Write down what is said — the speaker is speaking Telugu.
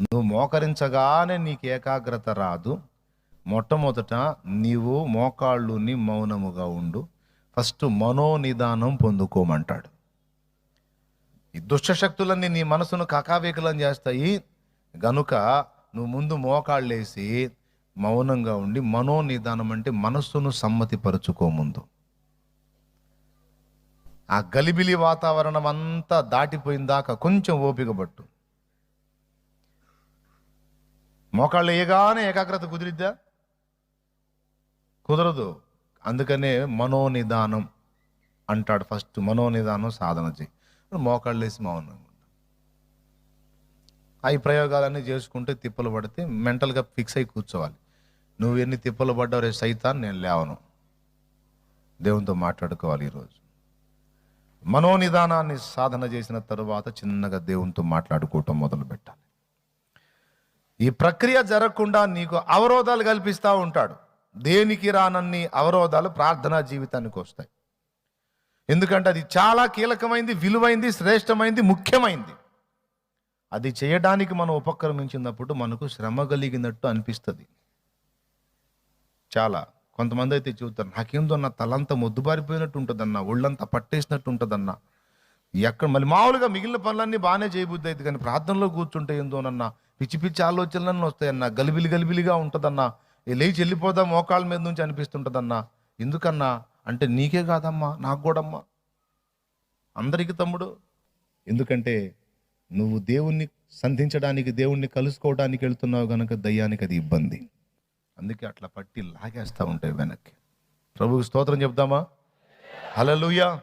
నువ్వు మోకరించగానే నీకు ఏకాగ్రత రాదు. మొట్టమొదట నీవు మోకాళ్ళుని మౌనముగా ఉండు. ఫస్ట్ మనోనిదానం పొందుకోమంటాడు. ఈ దుష్టశక్తులన్నీ నీ మనసును కకావికలం చేస్తాయి. గనుక నువ్వు ముందు మోకాళ్ళేసి మౌనంగా ఉండి మనోనిదానం అంటే మనస్సును సమ్మతిపరుచుకో ముందు. ఆ గలిబిలి వాతావరణం అంతా దాటిపోయిన దాకా కొంచెం ఓపిక పట్టు. మోకాళ్ళు వేయగానే ఏకాగ్రత కుదిరిద్దా? కుదరదు. అందుకనే మనోనిదానం అంటాడు ఫస్ట్. మనోనిదానం సాధన చేయి మోకాళ్ళు వేసి మౌనంగా ఆ ఈ ప్రయోగాలన్నీ చేసుకుంటే తిప్పలు పడితే మెంటల్గా ఫిక్స్ అయి కూర్చోవాలి. నువ్వు ఎన్ని తిప్పలు పడ్డావు రే సైతాన్ నేను లేవను. దేవునితో మాట్లాడుకోవాలి ఈరోజు. మనోనిదానాన్ని సాధన చేసిన తరువాత చిన్నగా దేవునితో మాట్లాడుకోవటం మొదలు పెట్టాలి ఈ ప్రక్రియ జరగకుండా నీకు అవరోధాలు కల్పిస్తూ ఉంటాడు. దేనికి రానన్ని అవరోధాలు ప్రార్థనా జీవితానికి వస్తాయి. ఎందుకంటే అది చాలా కీలకమైంది విలువైంది శ్రేష్టమైంది ముఖ్యమైంది. అది చేయడానికి మనం ఉపక్రమించినప్పుడు మనకు శ్రమ కలిగినట్టు అనిపిస్తుంది. చాలా కొంతమంది అయితే చూస్తారు నాకేందో నా తలంతా మొద్దుబారిపోయినట్టు ఉంటుందన్న ఒళ్ళంతా పట్టేసినట్టు ఉంటుందన్నా ఎక్కడ మళ్ళీ మామూలుగా మిగిలిన పనులన్నీ బాగానే చేయబుద్ది అయితే కానీ ప్రార్థనలో కూర్చుంటే ఏందోనన్నా పిచ్చి పిచ్చి ఆలోచనలన్నీ వస్తాయన్న గలిబిలి గలిబిలిగా ఉంటుందన్నా లేచి వెళ్ళిపోదాం మోకాళ్ళ మీద నుంచి అనిపిస్తుంటుందన్న. ఎందుకన్నా? అంటే నీకే కాదమ్మా నాకు కూడమ్మా. అందరికీ తమ్ముడు. ఎందుకంటే నువ్వు దేవుణ్ణి సంధించడానికి దేవుణ్ణి కలుసుకోవడానికి వెళ్తున్నావు కనుక దయ్యానికి అది ఇబ్బంది. అందుకే అట్లా పట్టి లాగేస్తూ ఉంటాయి వెనక్కి. ప్రభుకి స్తోత్రం చెప్దామా హల్లెలూయా.